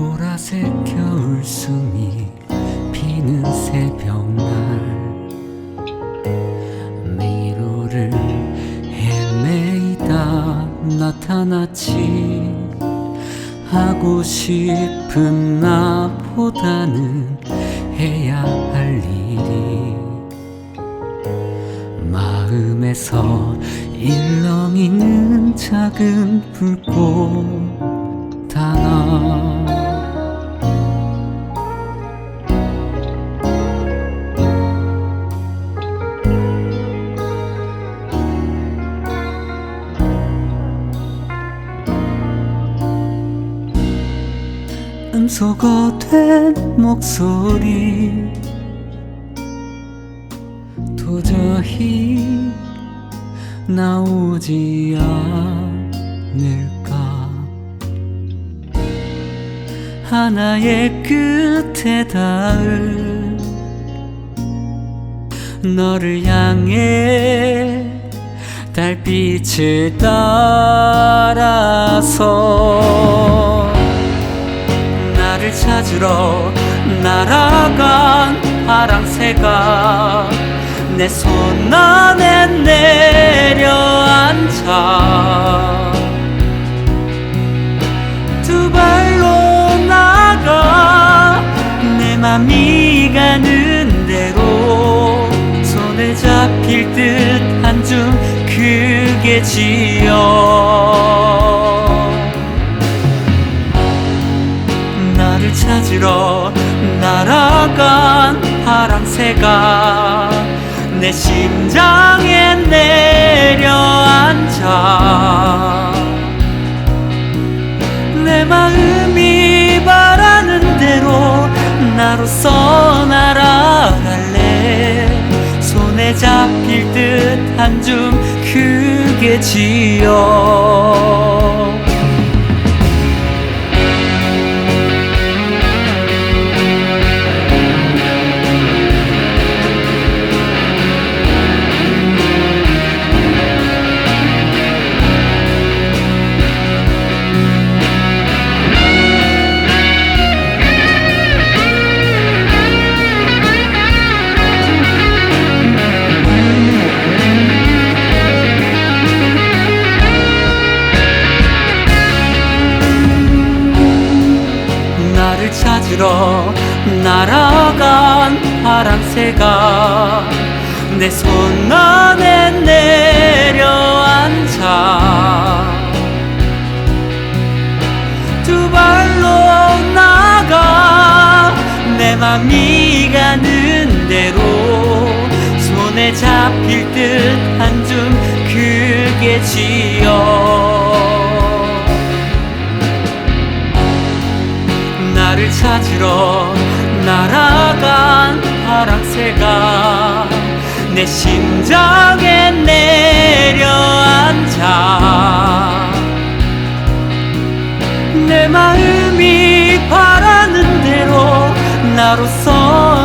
보라색 겨울숨이 피는 새벽날 미로를 헤매이다 나타났지 하고 싶은 나보다는 해야 할 일이 마음에서 일렁이는 작은 불꽃 하나 음소거된 목소리. 도저히 나오지 않을까. 하나의 끝에 닿을 너를 향해 달빛을 따라서 나를 찾으러 날아간 파랑새가 내 손 안에 내려앉아 두 발로 나가 내 맘이 가는 대로 손에 잡힐 듯 한줌 크게 지어 찾으러 날아간 파랑새가 내 심장에 내려앉아 내 마음이 바라는 대로 나로서 날아갈래. 손에 잡힐 듯 한 줌 크게 지어 날아간 파랑새가 내 손 안에 내려앉아 두 발로 나가 내 맘이 가는 대로 손에 잡힐 듯 한줌 크게 지어 나를 찾으러 날아간 파랑새가 내 심장에 내려앉아 내 마음이 바라는 대로 나로서